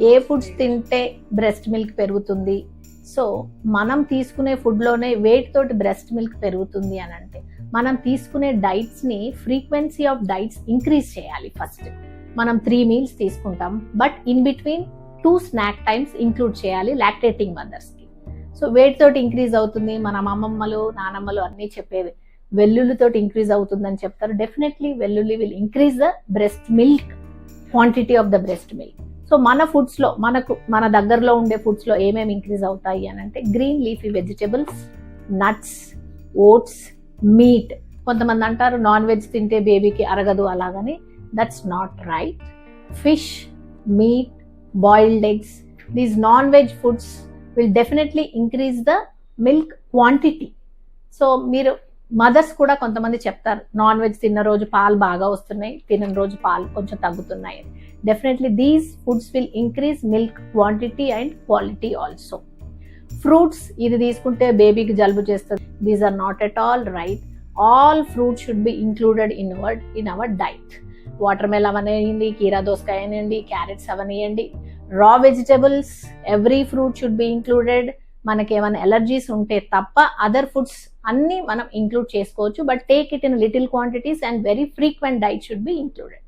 ఏ foods తింటే breast milk పెరుగుతుంది? So మనం తీసుకునే ఫుడ్లోనే వెయిట్ తోటి బ్రెస్ట్ మిల్క్ పెరుగుతుంది అని అంటే మనం తీసుకునే డైట్స్ని ఫ్రీక్వెన్సీ ఆఫ్ డైట్స్ ఇంక్రీజ్ చేయాలి ఫస్ట్ మనం త్రీ మీల్స్ తీసుకుంటాం but in between two snack times include చేయాలి లాక్టేటింగ్ మదర్స్కి సో వెయిట్ తోటి ఇంక్రీజ్ అవుతుంది మన అమ్మమ్మలు నానమ్మలు అన్నీ చెప్పేవి. వెల్లుల్లితోటి ఇంక్రీజ్ అవుతుందని చెప్తారు. డెఫినెట్లీ వెల్లుల్లి will increase the breast milk quantity of the breast milk so మన ఫుడ్స్లో మనకు మన దగ్గరలో ఉండే ఫుడ్స్లో ఏమేమి ఇంక్రీజ్ అవుతాయి అని అంటే green leafy vegetables nuts oats meat కొంతమంది అంటారు నాన్ వెజ్ తింటే బేబీకి అరగదు అలాగని. That's not right fish meat boiled eggs these non veg foods will definitely increase the milk quantity so మీరు మదర్స్ కూడా కొంతమంది చెప్తారు నాన్ వెజ్ తిన్న రోజు పాలు బాగా వస్తున్నాయి తినని రోజు పాలు కొంచెం తగ్గుతున్నాయి. Definitely these foods will increase milk quantity and quality also fruits ఇది తీసుకుంటే బేబీకి జలుబు చేస్తుంది. These are not at all right all fruits should be included in our in our diet watermelon అవనేయండి కీరా దోసకాయ అనండి carrots అవనియండి. Raw vegetables every fruit should be included మనకి ఏమైనా ఎలర్జీస్ ఉంటే తప్ప అదర్ ఫుడ్స్ అన్ని మనం ఇంక్లూడ్ చేసుకోవచ్చు. But take it in little quantities and very frequent diet should be included